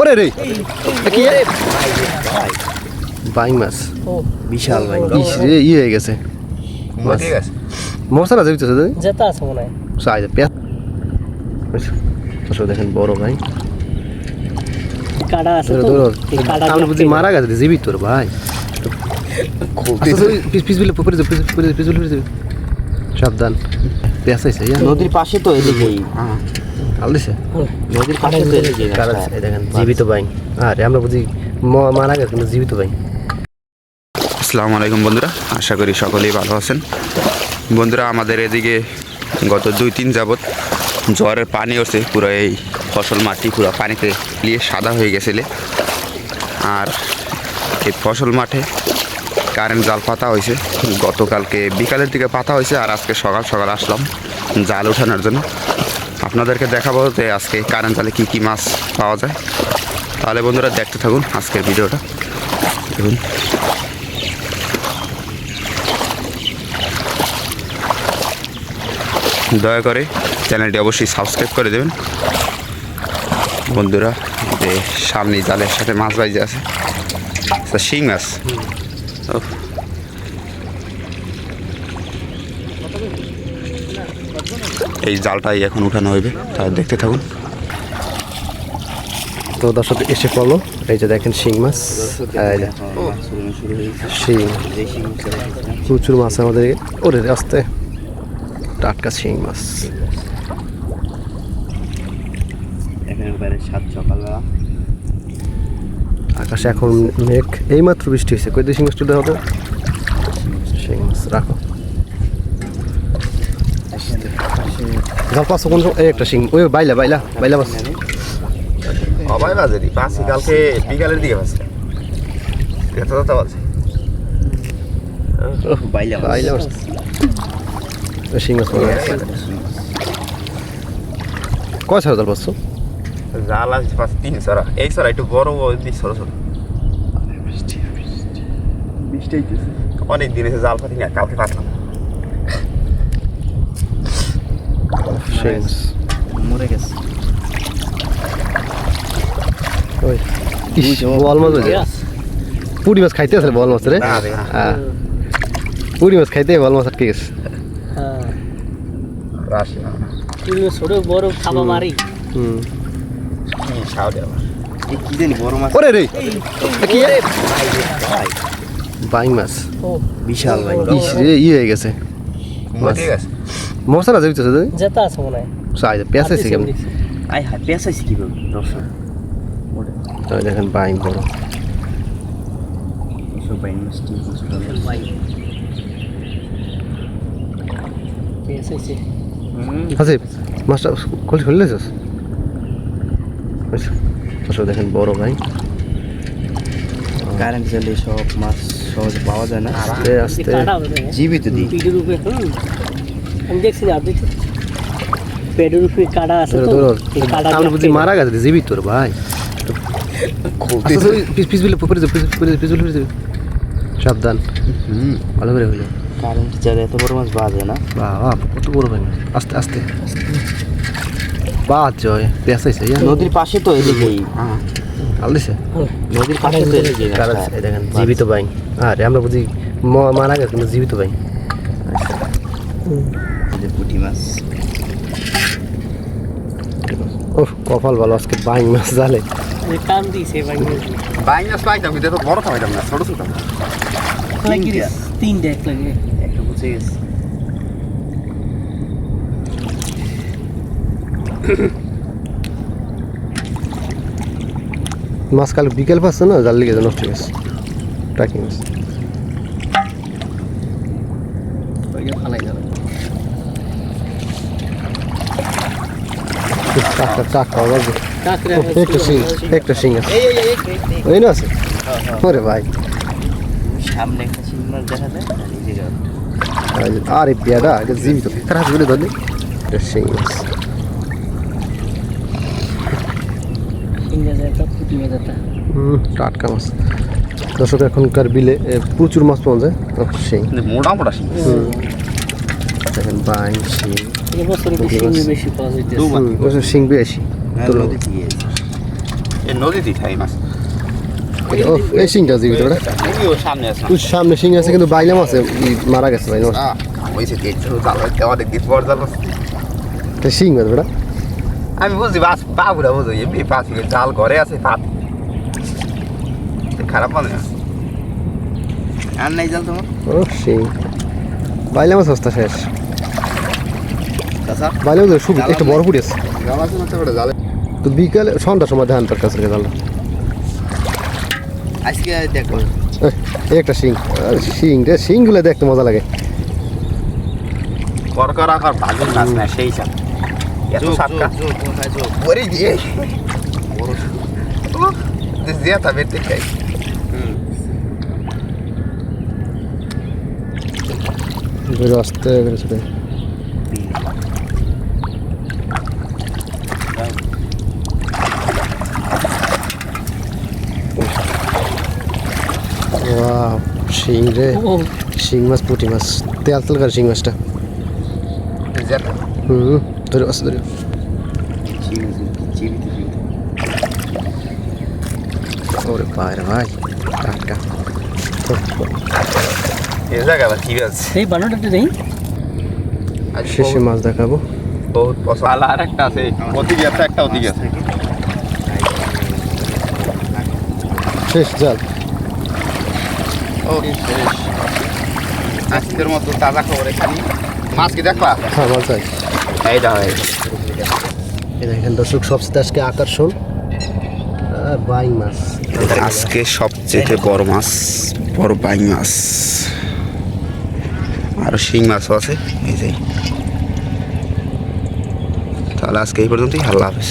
ওরে রে। কি? বাইং মাছ। বিশাল ভাই ইস রে ই হয়ে গেছে। মাছ। ঠিক যাবি তো দাদা আছে মনে হয়। সাইজ পেঁয়াজ। তো দেখেন বড় ভাই। কাটা আছে তো। কাটা বুঝি মারা গেছে জীবিত তোর ভাই। পিস পিস বিলে পড়ে যাবে পিস পিস পিস যাবে সাবধান। পেঁয়াজ আছে নদীর পাশে তো এদিকেই। নদীর পাশে দেখেন জীবিত ভাই আরে আমরা বুঝি মারা গেছে কিন্তু জীবিত ভাই আসসালামু আলাইকুম বন্ধুরা আশা করি সকলেই ভালো আছেন। বন্ধুরা আমাদের এদিকে গত দুই তিন যাবৎ জ্বরের পানি উঠছে পুরো এই ফসল মাটি পুরো পানিতে নিয়ে সাদা হয়ে গেছিলে। আর এই ফসল মাঠে কারেন্ট জাল পাতা হয়েছে গতকালকে বিকালের দিকে পাতা হয়েছে আর আজকে সকাল সকাল আসলাম জাল ওঠানোর জন্য। আপনাদেরকে দেখাবো যে আজকে কারেন্ট জালে কী কী মাছ পাওয়া যায়। তাহলে বন্ধুরা দেখতে থাকুন আজকের ভিডিওটা। দেখুন। দয়া করে চ্যানেলটি অবশ্যই সাবস্ক্রাইব করে দেবেন। বন্ধুরা যে সামনে জালের সাথে মাছ বাইজে আছে। তা শিং মাছ। এই জালটাই এখন উঠানো হইবে তাহলে দেখতে থাকুন। তো দর্শক এসে পড়ল। এই যে দেখেন শিং মাছ শিং প্রচুর মাছ আমাদের ওরে আস্তে টাটকা শিং মাছ। বাইরে আকাশে এখন মেঘ। এইমাত্র বৃষ্টি হয়েছে। কই দিয়ে শিং মাছটা দেখো তো শিং মাছ রাখো। জাল পাঁচশো কোন একটা শিং। ওই বাইলা বাইলা বাইলা মাছ অবাই বাজে পাঁচি কালকে বিকালের দিকে বাজে এত তো বাজে বাইলে। বাইলা মাছ ওই শিং মাছ। কয় ছাড়া জাল পাঁচশো? জাল আছে পাঁচ তিন সরা এই সরা একটু বড় ওই দিক ছোট ছোট অনেক দিন এসে জাল পাতি না কালকে পাতলাম শিং মাছ মরে গেছে। ওই বল মাছ পুরি মাছ খাইতে আসলে বল মাছ রে। হ্যাঁ পুরি মাছ খাইতে বল মাছ আটকে গেছে। হ্যাঁ। রাশি না। তুমি ছোট বড় খাবা মারি হুম। সাও দেওয়া এই কি জানি বড় মাছ? ওরে রে! কি? বাইং মাছ। বিশাল ভাই ইস রে ই হয়ে গেছে। মাছ। মশলা যাবি তো যেটা আছে মনে হয়। সাইজ পেঁয়াজ আছে কেমন? আই কীভাবে দর্শক? দেখেন বাইং বড়। বাইন মিষ্টি পেয়েছে আছে মাছটা খুলে আসলে দেখেন বড় ভাই কারেন্ট জ্বালিয়ে সব মাছ সহজে পাওয়া যায় না। আস্তে আস্তে। জীবিত দিই আমি দেখছি না আপনি পেটের উপরে কাটা আছে তো কাটা বুঝি মারা গেছে জীবিত তোর ভাই। পিস পিস বিলে পড়ে যাবে পিস পিস পিস বিলে যাবে। সাবধান। হুম। ভালো করে হইল। কারেন্ট জ্বালিয়ে এত বড় মাছ বাজে না। বাবা কত বড় ভাই আস্তে আস্তে। জয়। নদীর পাশে তো এদিকেই। নদীর পাশে তো এদিকে দেখেন জীবিত ভাই আরে আমরা বুঝি ম- মারা গেছে কিন্তু জীবিত ভাই পুঁটি মাছ। ও কপাল ভালো আজকে বাইং মাছ জালে। ওই টান দিছে ভাই বাইং মাছ পাইতাম কিন্তু বড় খাওয়াইতাম না ছোট ছোট তিনটা। তিনটা এক লাগে। একটা বুঝে গেছে। মাছ কাল বিকেল পাচ্ছে না জাল লিগে নষ্ট হয়ে গেছে। টাকি মাছ। বাজে একটা সিং একটা সিং আছে। ওই না আছে? ওরে ভাই। সামনে একটা শিং মাছ দেখা যায় আর পেয়ারা এটা জীবিত। তার হাতে বলে ধরলে? সিং একটা টাটকা মাছ। দর্শক এখনকার বিলে প্রচুর মাছ পাওয়া যায় শিং মোটা মোটা দেখেন বাইং শিং এবছর শিং বেশি পাওয়া যাইতেছে হুম, ওই যে শিং বেশি তোর নদী দিয়ে এই মাছ। এই শিংটা আছে ভিতরে। সামনে আছে। তুই সামনে শিং আছে কিন্তু বাইলাম আছে মারা গেছে ভাই শিং আছে বেটা? আমি বুঝছি বাস পাবুরা বুঝো এমনি পাঁচ জাল ঘরে আছে পাত খারাপ মানে আর নাই জাল তোমার? ও শিং বাইলাম আছে সস্তা শেষ। তো শুধু একটু বড় ফুটি আছে তো বিকালে সন্ধ্যার সময় ধান তোর কাছে জানলা আজকে দেখো। একটা শিং। শিং রে শিংগুলো দেখতে মজা লাগে। করকর আকার ভাজুন মাছ না সেই সাপ এত যোগ ওরে গিয়ে। ধরে আস্তে করে ছোট ওয়াও শিং রে। ও শিং মাছ পুঁটি মাছ। তেল তেল করে শিং মাছটা। হুম ধরে আস্তে ধরে। ওরে বাইরে ভাই টাটকা। এই জায়গা আছে? সেই বানাটা দেখি শেষে মাছ দেখাবো। বহুত পছন্দ। আর একটা আছে ওদিকে একটা ওদিকে আছে। শেষ জাল শেষ আজকের মতো তাজা খবর এখানে মাছ কি দেখলা? হ্যাঁ মাছ চাই এইটা হয় এই দেখেন দর্শক সবচেয়ে আজকে আকর্ষণ। আহ, বাইং মাছ। আজকে সবচেয়ে বড় মাছ বড় বাইং মাছ। আর শিং মাছও আছে এই যে। তাহলে আজকে এই পর্যন্তই আল্লাহ হাফেজ।